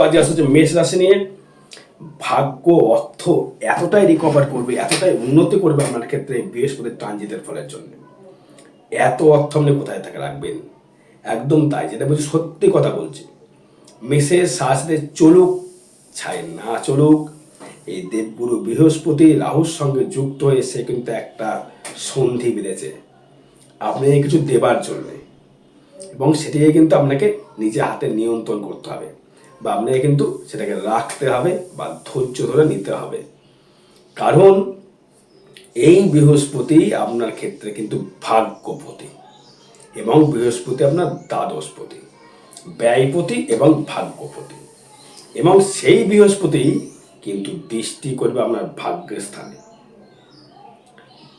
আজ আসছে মেষ রাশি নিয়ে ভাগ্য, অর্থ এতটাই রিকভার করবে, এতটাই উন্নতি করবে আপনার ক্ষেত্রে বৃহস্পতির ট্রানজিটের ফলের জন্য। এত অর্থ আপনি কোথায় থেকে রাখবেন? একদম তাই, যেটা বলছি, সত্যি কথা বলছি। মেষের সাথে চলুক ছাই না চলুক, এই দেবগুরু বৃহস্পতি রাহুর সঙ্গে যুক্ত হয়ে সে কিন্তু একটা সন্ধি বেঁধেছে। আপনি কিছু দেবার জন্যে। এবং সেটিকে কিন্তু আপনাকে নিজে হাতে নিয়ন্ত্রণ করতে হবে। বা আপনাকে কিন্তু সেটাকে রাখতে হবে, বা ধৈর্য ধরে নিতে হবে। কারণ এই বৃহস্পতি আপনার ক্ষেত্রে কিন্তু ভাগ্যপতি এবং বৃহস্পতি আপনার দ্বাদশপতি, ব্যয়পতি এবং ভাগ্যপতি। এবং সেই বৃহস্পতি কিন্তু দৃষ্টি করবে আপনার ভাগ্যের স্থানে।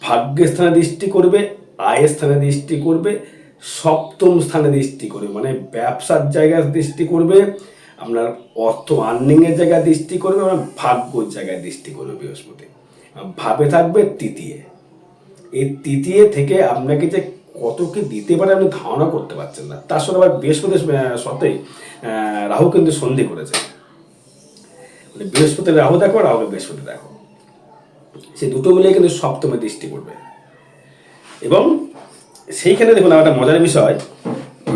ভাগ্যের স্থানে দৃষ্টি করবে, আয়ের স্থানে দৃষ্টি করবে, সপ্তম স্থানে দৃষ্টি করবে মানে ব্যবসার জায়গায় দৃষ্টি করবে আপনার অর্থ আর্নিংয়ের জায়গায় দৃষ্টি করবে আপনার ভাগ্যর জায়গায় দৃষ্টি করবে বৃহস্পতি। ভাবে থাকবে তৃতীয়। এই তৃতীয় থেকে আপনাকে যে কত কি দিতে পারে আপনি ধারণা করতে পারছেন না। তার সাথে আবার বৃহস্পতি সাথে রাহু কিন্তু সন্ধি করেছে। মানে বৃহস্পতি রাহু দেখো রাহুকে বৃহস্পতি দেখো। সে দুটো মিলে কিন্তু সপ্তমে দৃষ্টি করবে। এবং সেইখানে দেখুন একটা মজার বিষয়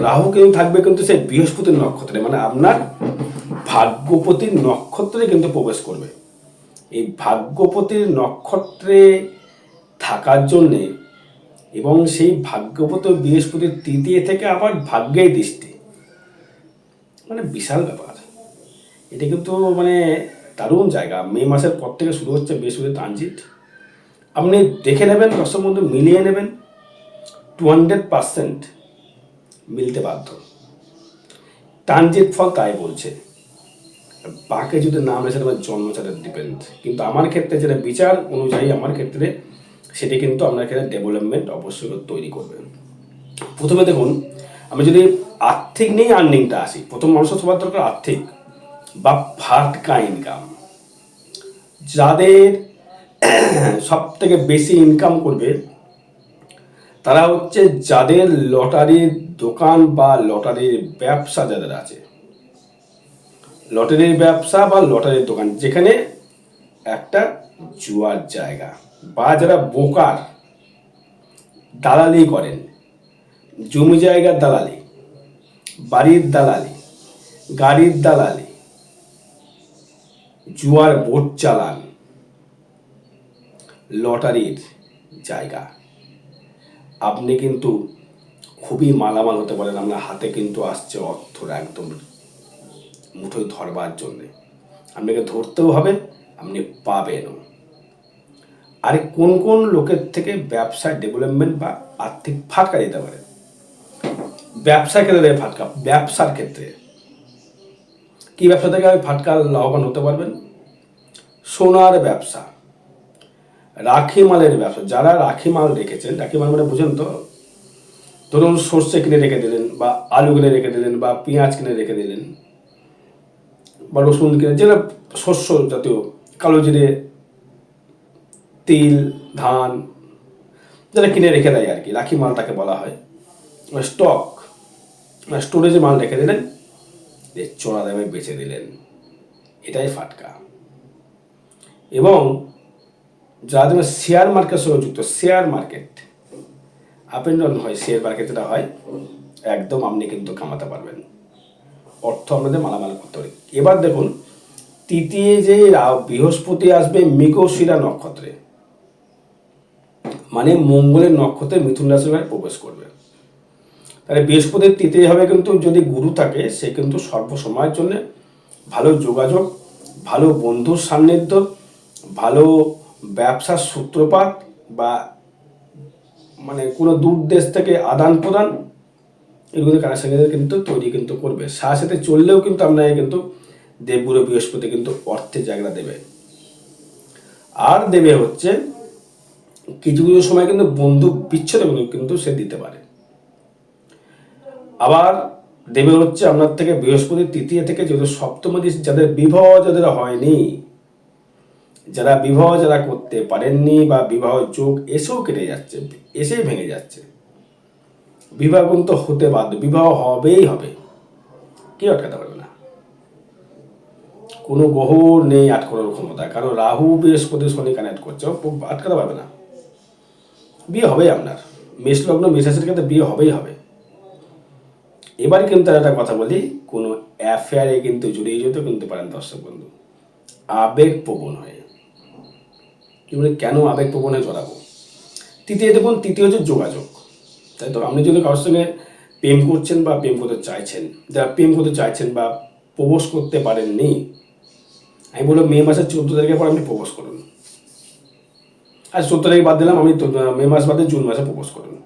রাহু কিন্তু থাকবে কিন্তু সেই বৃহস্পতির নক্ষত্রে মানে আপনার ভাগ্যপতির নক্ষত্রে কিন্তু প্রবেশ করবে। এই ভাগ্যপতির নক্ষত্রে থাকার জন্যে এবং সেই ভাগ্যপত বৃহস্পতির তৃতীয় থেকে আবার ভাগ্যেই দৃষ্টি। মানে বিশাল ব্যাপার। এটা কিন্তু মানে দারুণ জায়গা। মে মাসের পর থেকে শুরু হচ্ছে বৃহস্পতির ট্রানজিট আপনি দেখে নেবেন দশের মধ্যে মিলিয়ে নেবেন। টু হান্ড্রেড পারসেন্ট মিলতে বাধ্য। ট্রানজিট ফল তাই বলছে, বাকি যদি না আমরা সেটা আমার জন্মচারের ডিপেন্ড কিন্তু আমার ক্ষেত্রে যেটা বিচার অনুযায়ী আমার ক্ষেত্রে, সেটি কিন্তু আপনার ক্ষেত্রে ডেভেলপমেন্ট অবশ্যই তৈরি করবে। প্রথমে দেখুন, আমি যদি আর্থিক নিয়েই আর্নিংটা আসি, প্রথম মানুষের সবার দরকার আর্থিক, বা ফাটকা ইনকাম যাদের সব থেকে বেশি ইনকাম করবে তারা হচ্ছে যাদের লটারির দোকান বা লটারির ব্যবসা যাদের আছে। লটারির ব্যবসা বা লটারির দোকান, যেখানে একটা জুয়ার জায়গা বা যারা বোকার দালালি করেন, জমি জায়গার দালালি, বাড়ির দালালি, গাড়ির দালালি, জুয়ার বোট চালান, লটারির জায়গা। আপনি কিন্তু খুবই মালামাল হতে পারেন, আপনার হাতে কিন্তু আসছে অর্থর একদম মুঠোয় ধরবার জন্যে। আপনাকে ধরতেও হবে, আপনি পাবেনও। আর কোন কোন লোকের থেকে ব্যবসা ডেভেলপমেন্ট বা আর্থিক ফাটকা দিতে পারে? ব্যবসার ক্ষেত্রে ফাটকা, ব্যবসার ক্ষেত্রে। কি ব্যবসা থেকে ফাটকা লাভবান হতে পারবেন? সোনার ব্যবসা। রাখি মালের ব্যবসা, যারা রাখি মাল রেখেছেন, রাখি মাল মানে বুঝেন তো, ধরুন সর্ষে কিনে রেখে দিলেন বা আলু কিনে রেখে দিলেন বা পেঁয়াজ কিনে রেখে দিলেন বা রসুন কিনে, যেটা শস্য জাতীয়, কালো জিরে, তিল, ধান যেটা কিনে রেখে দেয় আর কি, রাখি মাল তাকে বলা হয়। স্টক স্টোরেজে মাল রেখে দিলেন চড়া দামে বেচে দিলেন। এটাই ফাটকা। এবং যারা শেয়ার মার্কেট সঙ্গে যুক্ত share market up and down হয় শেয়ার মার্কেট যেটা হয়, একদম আপনি কিন্তু কামাতে পারবেন। অর্থ আপনাদের মালামাল করতে পারি এবার দেখুন, তৃতীয় যে বৃহস্পতি আসবে মৃগশিরা নক্ষত্রে। মানে মঙ্গলের নক্ষত্রে মিথুন রাশির প্রবেশ করবে। তাহলে বৃহস্পতির তৃতীয় হবে কিন্তু যদি গুরু থাকে, সে কিন্তু সর্বসময়ের জন্য ভালো যোগাযোগ, ভালো বন্ধুর সান্নিধ্য, ভালো ব্যবসার সূত্রপাত বা মানে কোনো দূর দেশ থেকে আদান প্রদান, এগুলো কানেকশন কিন্তু তৈরি কিন্তু করবে। সাথে সাথে চললেও কিন্তু আপনাকে কিন্তু দেবগুরু বৃহস্পতি কিন্তু অর্থে জায়গা দেবে। আর দেবে হচ্ছে কিছু কিছু সময় কিন্তু বন্ধু বিচ্ছেদ কিন্তু সে দিতে পারে। আবার দেবে হচ্ছে আপনার থেকে বৃহস্পতি তৃতীয় থেকে যেহেতু সপ্তম যাদের বিবাহ যাদের হয়নি যারা বিবাহ যারা করতে পারেননি বা বিবাহ যোগ এসেও কেটে যাচ্ছে, এসেই ভেঙে যাচ্ছে। বিবাহ কিন্তু হতে বাধ্য, বিবাহ হবেই হবে। কেউ আটকাতে পারবে না? কোনো গ্রহ নেই আটকানোর ক্ষমতা, কারণ রাহু, বৃহস্পতি, শনি কানেক্ট করছে আটকাতে পারবে না। বিয়ে হবেই আপনার। মেষ লগ্ন মেষাসের ক্ষেত্রে বিয়ে হবেই হবে। এবার কিন্তু একটা কথা বলি, কোনো অ্যাফেয়ারে কিন্তু জড়িয়ে যেতে কিন্তু পারেন দর্শক বন্ধু। আবেগ প্রবণ হয়ে। বলে কেন আবেগ প্রবণে জড়াবো? তৃতীয়, দেখুন, তৃতীয় হচ্ছে যোগাযোগ। তাই তো, আপনি যদি কারোর সঙ্গে প্রেম করছেন বা প্রেম করতে চাইছেন, যারা প্রেম করতে চাইছেন বা প্রবোজ করতে পারেননি, আমি বলব মে মাসের চোদ্দ তারিখের পর আপনি প্রপোজ করুন। আর চোদ্দ তারিখ বাদ দিলাম, আমি মে মাস বাদে জুন মাসে প্রপোজ করুন।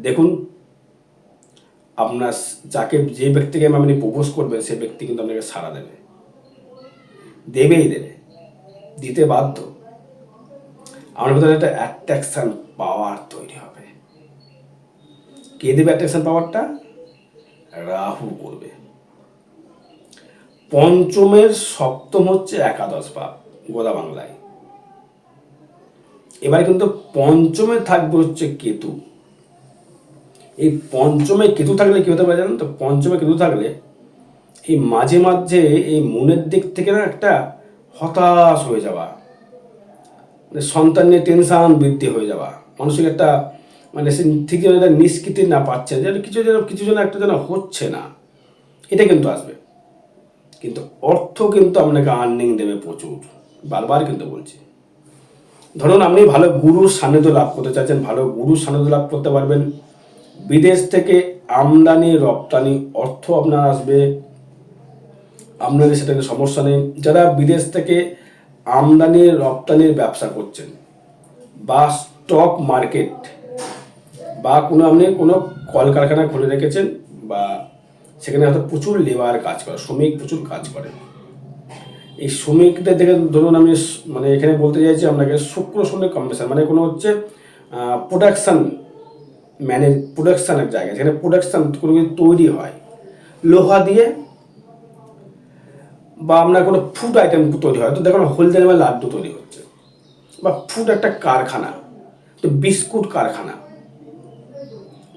দেখুন, আপনার যাকে, যে ব্যক্তিকে আপনি প্রপোজ করবেন, সে ব্যক্তি কিন্তু আপনাকে সাড়া দেবে। দেবেই দেবে। দিতে বাধ্য। আমার ভিতরে একটা অ্যাট্রাকশন পাওয়ার তৈরি হবে। কে দেবে অ্যাট্রাকশন পাওয়ারটা রাহু করবে। পঞ্চমের সপ্তম হচ্ছে একাদশ ভাব গোদা বাংলায়। এবার কিন্তু পঞ্চমে থাকবে হচ্ছে কেতু। এই পঞ্চমে কেতু থাকলে কি হতে পারে জানেন তো? পঞ্চমে কেতু থাকলে এই মাঝে মাঝে এই মনের দিক থেকে না একটা হতাশ হয়ে যাওয়া। মানে সন্তান নিয়ে টেনশন বৃদ্ধি হয়ে যাওয়া। মানসিক একটা মানে সে ঠিক যেন একটা নিষ্কৃতি না পাচ্ছে, যেন কিছু যেন কিছু যেন একটা যেন হচ্ছে না। এটা কিন্তু আসবে। কিন্তু অর্থ কিন্তু আপনাকে আর্নিং দেবে প্রচুর। বারবার কিন্তু বলছি। ধরুন আপনি ভালো গুরুর সান্নিধ্য লাভ করতে চাইছেন, ভালো গুরুর সান্নিধ্য লাভ করতে পারবেন। বিদেশ থেকে আমদানি, রপ্তানি অর্থ আপনার আসবে। আপনাদের সেটাকে সমস্যা নেই। যারা বিদেশ থেকে আমদানি রপ্তানির ব্যবসা করছেন বা স্টক মার্কেট বা কোনো আপনি কোনো কলকারখানা খুলে রেখেছেন বা সেখানে হয়তো প্রচুর লেবার কাজ করে, শ্রমিক প্রচুর কাজ করে। এই শ্রমিকদের দেখে ধরুন আমি মানে এখানে বলতে চাইছি আপনাকে, শুক্র শনি কম্বিনেশন মানে কোনো হচ্ছে প্রোডাকশান ম্যানেজ প্রোডাকশানের জায়গা যেখানে প্রোডাকশান কোনো কিছু তৈরি হয়। লোহা দিয়ে বা আপনার কোনো ফুড আইটেম তৈরি হয়। তো দেখুন হলদিয়া বা লাড্ডু তৈরি হচ্ছে। বা ফুড একটা কারখানা, তো বিস্কুট কারখানা,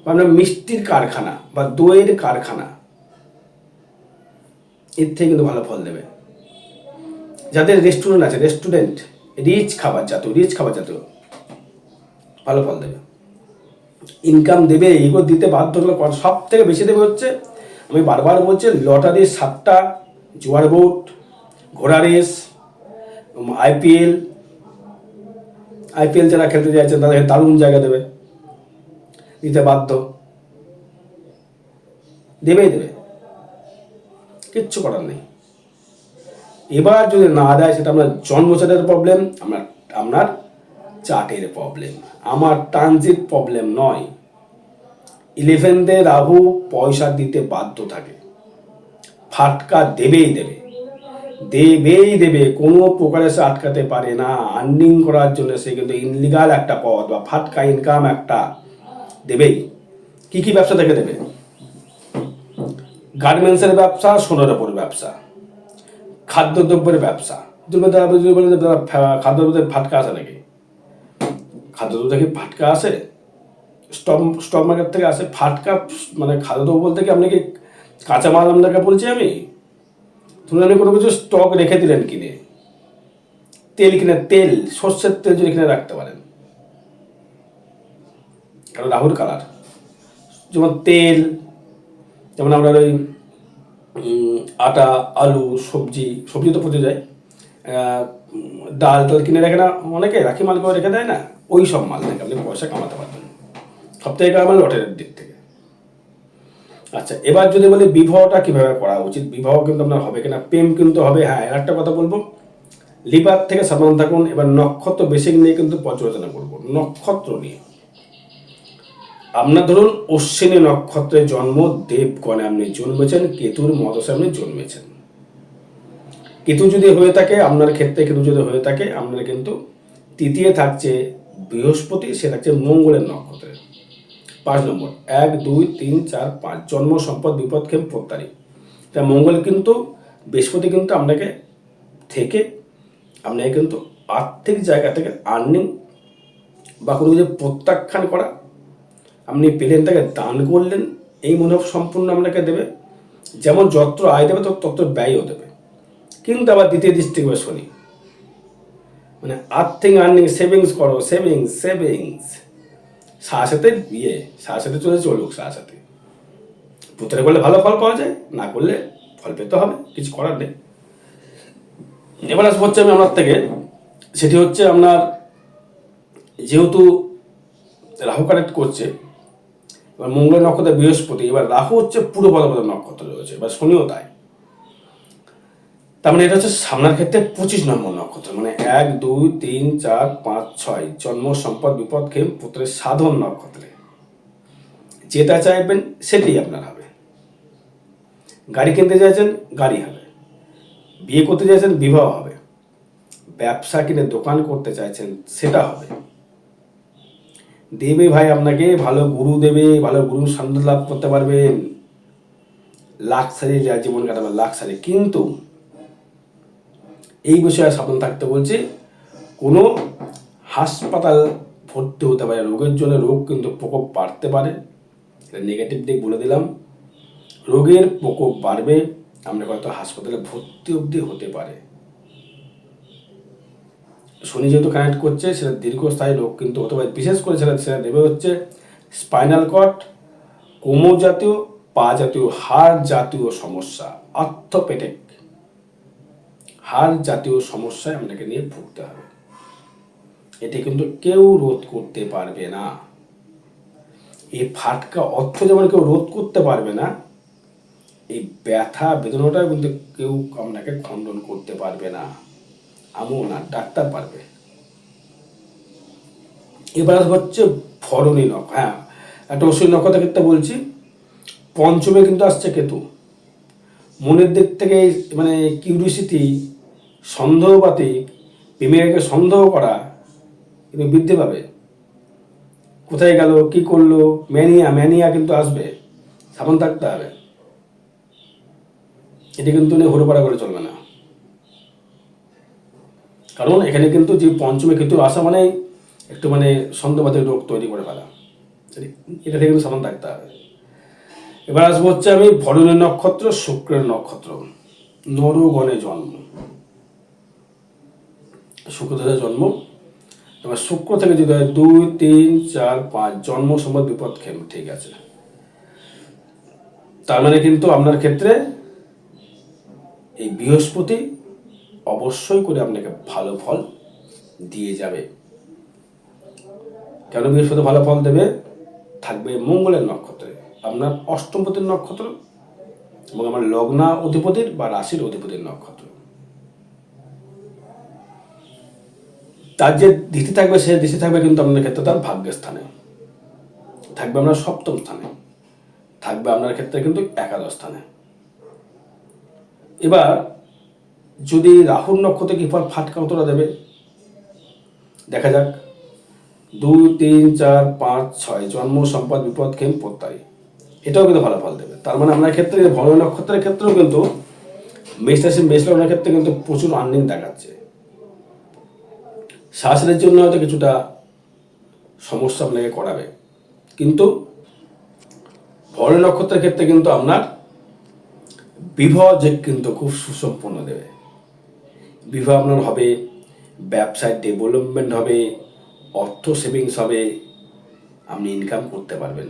বা আপনার মিষ্টির কারখানা, বা দইয়ের কারখানা, এর থেকে কিন্তু ভালো ফল দেবে। যাদের রেস্টুরেন্ট আছে রেস্টুরেন্ট রিচ খাবার জাতীয় রিচ খাবার জাতীয়, ভালো ফল দেবে। ইনকাম দেবে এইগুলো দিতে বাধ্য সব থেকে বেশি দেবে হচ্ছে, আমি বারবার বলছি লটারির সাতটা জোয়ার বোট, ঘোড়া রেস আইপিএল আইপিএল যারা খেলতে চাইছেন তাদেরকে দারুণ জায়গা দেবে দিতে বাধ্য। দেবেই দেবে। কিচ্ছু করার নেই। এবার যদি না দেয়, সেটা আপনার জন্মচাটের প্রবলেম আপনার আপনার চাটের প্রবলেম আমার ট্রানজিট প্রবলেম নয়। ইলেভেনতে রাহু পয়সা দিতে বাধ্য থাকে। ফাটকা দেবেই দেবে। দেবেই দেবে, কোনো প্রকারে সে আটকাতে পারে না। আর্নিং করার জন্য সে কিন্তু ইনলিগাল একটা পথ বা ফাটকা ইনকাম একটা দেবেই। কি কি ব্যবসা থেকে দেবে? গার্মেন্টসের ব্যবসা, সোনার ওপর ব্যবসা, খাদ্যদ্রব্যের ব্যবসা। খাদ্যদ্রব্যের ফাটকা আছে নাকি? খাদ্যদ্রব্য থেকে ফাটকা আসে স্টক স্টক মার্কেট থেকে আসে ফাটকা মানে খাদ্যদ্রব্য বলতে কি আপনি কি কাঁচামাল আপনাকে বলছি আমি? ধরুন আপনি কোনো কিছু স্টক রেখে দিলেন কিনে। তেল কিনে, তেল, সর্ষের তেল যদি কিনে রাখতে পারেন। কারণ রাহুর কালার। যেমন তেল, যেমন আমরা ওই আটা, আলু, সবজি সবজি তো পচে যায়। ডাল টাল কিনে রাখে না, অনেকে রাখি মাল করে রেখে দেয় না, ওই সব মাল থেকে আপনি পয়সা কামাতে পারবেন। সব থেকে কামাবেন লটারির দিক থেকে। আচ্ছা এবার যদি বলি বিবাহটা কীভাবে করা উচিত? বিবাহ কিন্তু আপনার হবে কিনা? প্রেম কিন্তু হবে হ্যাঁ এর একটা কথা বলব। লিভার থেকে সাবধান থাকুন, এবার নক্ষত্র বেসিক নিয়ে কিন্তু পর্যালোচনা করব, নক্ষত্র নিয়ে। আপনার ধরুন অশ্বিনী নক্ষত্রে জন্ম, দেবগণে আপনি জন্মেছেন, কেতুর মদসে আপনি জন্মেছেন। কেতু যদি হয়ে থাকে, আপনার ক্ষেত্রে কেতু যদি হয়ে থাকে, আপনার কিন্তু তৃতীয় থাকছে বৃহস্পতি, সে থাকছে মঙ্গলের নক্ষত্রে। পাঁচ নম্বর। এক, দুই, তিন, চার, পাঁচ। জন্ম, সম্পদ, বিপদ খেম প্রত্যারী তা মঙ্গল কিন্তু, বৃহস্পতি কিন্তু আপনাকে থেকে, আপনাকে কিন্তু আর্থিক জায়গা থেকে আর্নিং বা কোনো কিছু প্রত্যাখ্যান করা, আপনি পেলেন, তাকে দান করলেন, এই মনোভাব সম্পূর্ণ আপনাকে দেবে। যেমন যত্র আয় দেবে, তত ব্যয়ও দেবে। কিন্তু আবার দ্বিতীয় দৃষ্টি শনি। মানে আর্থিং আর্নিং সেভিংস করো সেভিংস সেভিংস সাথে বিয়ে সাথে চলে চলুক সাথে পুত্রে করলে ভালো ফল পাওয়া যায়, না করলে ফল পেতে হবে, কিছু করার নেই। এবার আসব হচ্ছে আমি আপনার থেকে, সেটি হচ্ছে আপনার যেহেতু রাহু কানেক্ট করছে, এবার মঙ্গল নক্ষত্র বৃহস্পতি, এবার রাহু হচ্ছে পুরো বলবদ নক্ষত্র রয়েছে, এবার শনিও তাই। তার মানে এটা হচ্ছে সামনের ক্ষেত্রে পঁচিশ নম্বর নক্ষত্র মানে এক, দুই, তিন, চার, পাঁচ, ছয়, জন্ম, সম্পদ, বিপদ খেম পুত্রের সাধন নক্ষত্রে। যেটা চাইবেন সেটাই আপনার হবে। গাড়ি কিনতে চাইছেন, গাড়ি হবে। বিয়ে করতে চাইছেন, বিবাহ হবে। ব্যবসা কিনে দোকান করতে চাইছেন, সেটা হবে। দেবে ভাই আপনাকে, ভালো গুরু দেবে, ভালো গুরু সান্ধ্য লাভ করতে পারবেন। লাক্সারি জীবন কাটাবেন লাক্সারি। কিন্তু এই বিষয়ে সাবধান থাকতে বলছি, কোনো হাসপাতাল ভর্তি হতে পারে, রোগের জন্য রোগ কিন্তু প্রকোপ বাড়তে পারে। নেগেটিভ দিক বলে দিলাম। রোগের প্রকোপ বাড়বে, আমরা হয়তো হাসপাতালে ভর্তি অবধি হতে পারে। শনি যেহেতু কানেক্ট করছে, সেটা দীর্ঘস্থায়ী রোগ কিন্তু হতে পারে। বিশেষ করে সেটা সেটা দেবে হচ্ছে স্পাইনাল কর্ড কোমর জাতীয়, পা জাতীয়, হাড় জাতীয় সমস্যা অর্থোপেডিক হাড় জাতীয় সমস্যায় আপনাকে নিয়ে ভুগতে হবে। এটি কিন্তু কেউ রোধ করতে পারবে না। এই ফাটকা অর্থ যেমন কেউ রোধ করতে পারবে না, এই ব্যথা বেদনাটা কিন্তু কেউ আপনাকে খণ্ডন করতে পারবে না। আমিও না, ডাক্তার পারবে। এবার হচ্ছে ফরণী নখ। হ্যাঁ একটা অবশ্যই নক্ষত্রের ক্ষেত্রে বলছি, পঞ্চমে কিন্তু আসছে কেতু। মনের দিক থেকে মানে কিউরিসিটি সন্দেহপাতি প্রেমিকাকে সন্দেহ করা কিন্তু বৃদ্ধি পাবে। কোথায় গেল, কি করল, ম্যানিয়া ম্যানিয়া কিন্তু আসবে, সাবধান থাকতে হবে। এটি কিন্তু নিয়ে হরোপাড়া করে চলবে না। কারণ এখানে কিন্তু যে পঞ্চমে কিন্তু আসা মানে একটু মানে সন্দেহবাদের রোগ তৈরি করে ফেলা। এটা থেকে কিন্তু সাবধান থাকতে হবে। এবার আসব হচ্ছে আমি ভরণের নক্ষত্র, শুক্রের নক্ষত্র। নরগণে জন্ম। শুক্রদেশের জন্ম। এবার শুক্র থেকে যদি হয়, দুই, তিন, চার, পাঁচ, জন্ম সম্বদ বিপদ খেম ঠিক আছে। তার মানে কিন্তু আপনার ক্ষেত্রে এই বৃহস্পতি অবশ্যই করে আপনাকে ভালো ফল দিয়ে যাবে। কেন বৃহস্পতি ভালো ফল দেবে? থাকবে মঙ্গলের নক্ষত্রে। আপনার অষ্টমপতির নক্ষত্র এবং আমার লগ্না অধিপতির বা রাশির অধিপতির নক্ষত্র। তার যে দৃষ্টি থাকবে, সে দৃষ্টি থাকবে কিন্তু আপনার ক্ষেত্রে তার ভাগ্যের স্থানে। থাকবে আপনার সপ্তম স্থানে। থাকবে আপনার ক্ষেত্রে কিন্তু একাদশ স্থানে। এবার, যদি রাহুর নক্ষত্রে কি ফল ফাটকা উত্তরা দেবে? দেখা যাক। দুই, তিন, চার, পাঁচ, ছয়, জন্ম, সম্পদ, বিপদ খেম প্রত্যায়ী। এটাও কিন্তু ভালো ফল দেবে। তার মানে আপনার ক্ষেত্রে ভর নক্ষত্রের ক্ষেত্রেও কিন্তু মেষ রাশি, মেষ লগ্নের ক্ষেত্রে কিন্তু প্রচুর আর্নিং দেখাচ্ছে। শাসনের জন্য হয়তো কিছুটা সমস্যা আপনাকে করাবে। কিন্তু ভর নক্ষত্রের ক্ষেত্রে কিন্তু আপনার বিবাহ যে কিন্তু খুব সুসম্পন্ন দেবে। বিবাহ আপনার হবে, ব্যবসায় ডেভেলপমেন্ট হবে, অর্থ সেভিংস হবে, আপনি ইনকাম করতে পারবেন।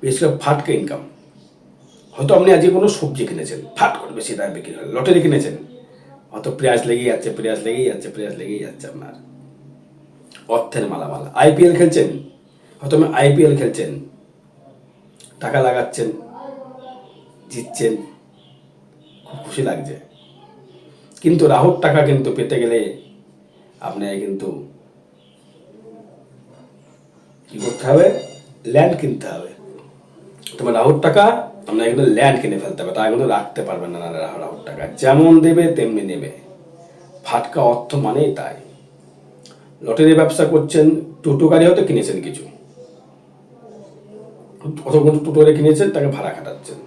বিশেষ করে ফাটকা ইনকাম হয়তো আপনি আজকে কোনো সবজি কিনেছেন, ফাট করে বেশি দাম বিক্রি হয় লটারি কিনেছেন, হয়তো পেঁয়াজ লেগেই যাচ্ছে, পেঁয়াজ লেগেই যাচ্ছে, পেঁয়াজ লেগেই যাচ্ছে আপনার। অর্থের মালামাল। আইপিএল খেলছেন? হয়তো আইপিএল খেলছেন। টাকা লাগাচ্ছেন, জিতছেন। খুব খুশি লাগছে। কিন্তু রাহুর টাকা কিন্তু পেতে গেলে আপনাকে কিন্তু কি করতে হবে? ল্যান্ড কিনতে হবে। তোমার রাহুর টাকা, আপনাকে কিন্তু ল্যান্ড কিনে ফেলতে হবে। তাই কিন্তু রাখতে পারবেন না রাহুর টাকা। যেমন দেবে, তেমনি নেবে। ফাটকা অর্থ মানেই তাই। লটারি ব্যবসা করছেন টোটো গাড়ি হয়তো কিনেছেন কিছু। অথবা টোটো গাড়ি কিনেছেন, তাকে ভাড়া খাটাচ্ছেন।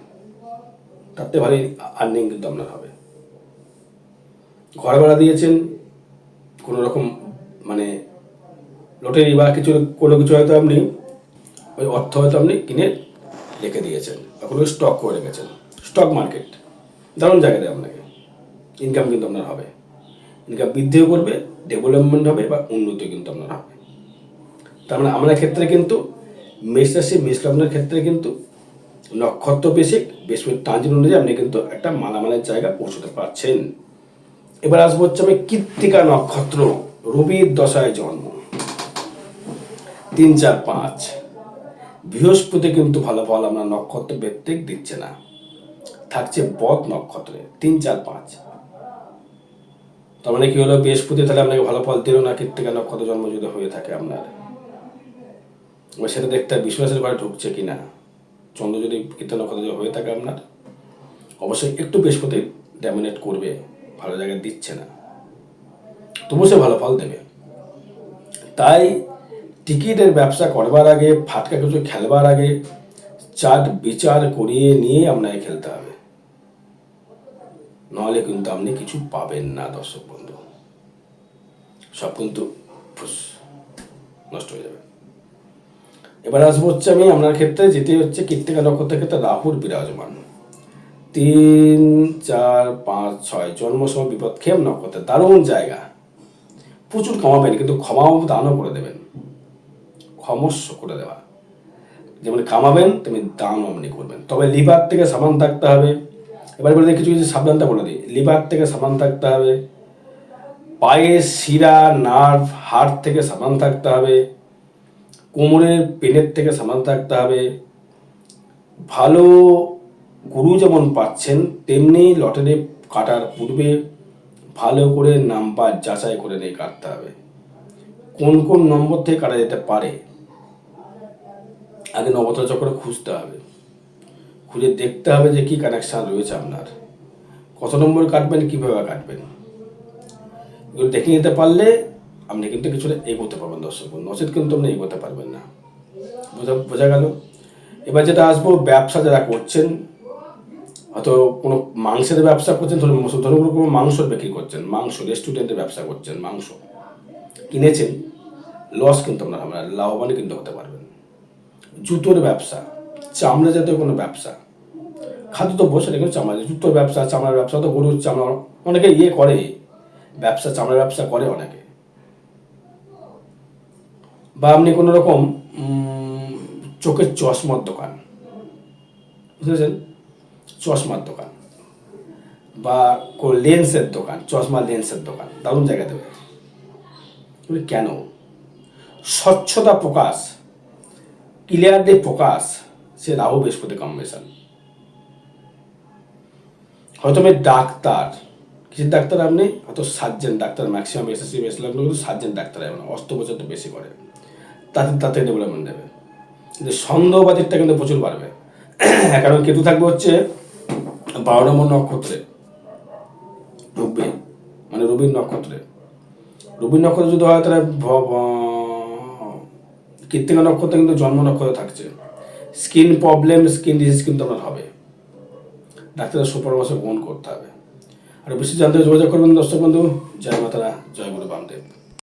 তাতে ভালোই আর্নিং কিন্তু আপনার হবে। ঘর ভাড়া দিয়েছেন, কোনো রকম মানে লটারি বা কিছু, কোনো কিছু হয়তো আপনি ওই অর্থ হয়তো আপনি কিনে রেখে দিয়েছেন বা কোনো স্টক করে রেখেছেন। স্টক মার্কেট দারুণ জায়গা দেয় আপনাকে। ইনকাম কিন্তু আপনার হবে। ইনকাম বৃদ্ধিও করবে ডেভেলপমেন্ট হবে বা উন্নতি কিন্তু আপনার হবে। তার মানে আমার ক্ষেত্রে কিন্তু মেষ রাশি, মেষ লগ্নের ক্ষেত্রে কিন্তু নক্ষত্র বেশি বৃহস্পতি ট্রানজিট অনুযায়ী আপনি কিন্তু একটা মালামালের জায়গা পৌঁছতে পারছেন। এবার আসব হচ্ছে আমি কৃত্তিকা নক্ষত্র, রবির দশায় জন্ম। তিন, চার, পাঁচ। বৃহস্পতি কিন্তু ভালো ফল আমরা নক্ষত্র ব্যক্তিক দিচ্ছে না। থাকছে বদ নক্ষত্রে। তিন, চার, পাঁচ। তার মানে কি হলো? বৃহস্পতি তাহলে আপনাকে ভালো ফল দিল না? কৃত্তিকা নক্ষত্র জন্ম যদি হয়ে থাকে আপনার? এবার সেটা দেখতে হবে বিশ্বাসের ঘরে ঢুকছে কি না? চন্দ্র যদি কীর্তন নক্ষত্র হয়ে থাকে আপনার? অবশ্যই একটু বৃহস্পতি ড্যামিনেট করবে, ভালো জায়গায় দিচ্ছে না। তবু সে ভালো ফল দেবে। তাই টিকিটের ব্যবসা করবার আগে, ফাটকা কিছু খেলবার আগে, চাট বিচার করিয়ে নিয়ে আপনাকে খেলতে হবে। নাহলে কিন্তু আপনি কিছু পাবেন না, দর্শক বন্ধু। সব কিন্তু নষ্ট হয়ে যাবে। এবার আসব হচ্ছে আমি আপনার ক্ষেত্রে, যেটি হচ্ছে কৃত্তিকা নক্ষত্রের ক্ষেত্রে রাহুর বিরাজমান। তিন, চার, পাঁচ, ছয়, জন্ম সময় বিপদ খেম নক্ষত্রে, দারুণ জায়গা। প্রচুর কমাবেন কিন্তু ক্ষমাও দানও করে দেবেন। ক্ষমস্য করে দেওয়া। যেমন কামাবেন তেমনি দানও আপনি করবেন। তবে লিভার থেকে সামান থাকতে হবে। এবার বলে কিছু কিছু সাবধানতা বলে দিই। লিভার থেকে সামান থাকতে হবে পায়ের শিরা, নার্ভ, হাড় থেকে সামান থাকতে হবে, কোমরের পেনের থেকে সামান থাকতে হবে। ভালো গুরু যেমন পাচ্ছেন, তেমনি লটারি কাটার পূর্বে ভালো করে নাম্বার যাচাই করে নিয়ে কাটতে হবে। কোন কোন নম্বর থেকে কাটা যেতে পারে, আগে নবতা চক্রে খুঁজতে হবে। খুঁজে দেখতে হবে যে কি কানেকশান রয়েছে আপনার। কত নম্বর কাটবেন, কীভাবে কাটবেন? এগুলো দেখে নিতে পারলে আপনি কিন্তু কিছুটা এগোতে পারবেন দর্শক। নচেত কিন্তু আপনি এগোতে পারবেন না। বোঝা বোঝা গেল? এবার যেটা আসব, ব্যবসা যারা করছেন, হয়তো কোনো মাংসের ব্যবসা করছেন, ধরুন ধরুন কোনো মাংস বিক্রি করছেন, মাংস রেস্টুরেন্টের ব্যবসা করছেন, মাংস কিনেছেন লস কিন্তু আপনার আমরা লাভবান কিন্তু হতে পারবেন। জুতোর ব্যবসা চামড়া জাতীয় কোনো ব্যবসা খাদ্য তো বসে কিন্তু চামড়া জুতোর ব্যবসা, চামড়ার ব্যবসা তো গরুর চামড়া, অনেকে ইয়ে করে, ব্যবসা, চামড়ার ব্যবসা করে অনেকে। বা আপনি কোনো রকম চোখের চশমার দোকান, বুঝেছেন? চশমার দোকান, বা লেন্সের দোকান, চশমা লেন্সের দোকান, দারুণ জায়গা দেবে কেন? স্বচ্ছতা প্রকাশ, ক্লিয়ারলি প্রকাশ, সে রাহু বৃহস্পতি কম্বিনেশন। হয়তো আমি ডাক্তার, কিসের ডাক্তার আপনি? হয়তো surgeon doctor maximum SSC base লাগল কিন্তু সার্জেন ডাক্তার এমন অস্ত্রোপচার তো বেশি করে। তাতে তাতে ডেভেলপমেন্ট দেবে। কিন্তু সন্দেহবাদীরটা কিন্তু প্রচুর বাড়বে। কারণ কেতু থাকবে হচ্ছে বারো নম্বর নক্ষত্রে। ঢুকবে মানে রবির নক্ষত্রে। রবির নক্ষত্র যদি হয়, তাহলে কৃত্তিকা নক্ষত্রে কিন্তু জন্ম নক্ষত্র থাকছে। স্কিন প্রবলেম স্কিন ডিজিজ কিন্তু আপনার হবে। ডাক্তারের সুপরামর্শ গ্রহণ করতে হবে। আর বেশি জানতে যোগাযোগ করবেন দর্শক বন্ধু। জয় মাতারা, জয় গুরু বামদেব।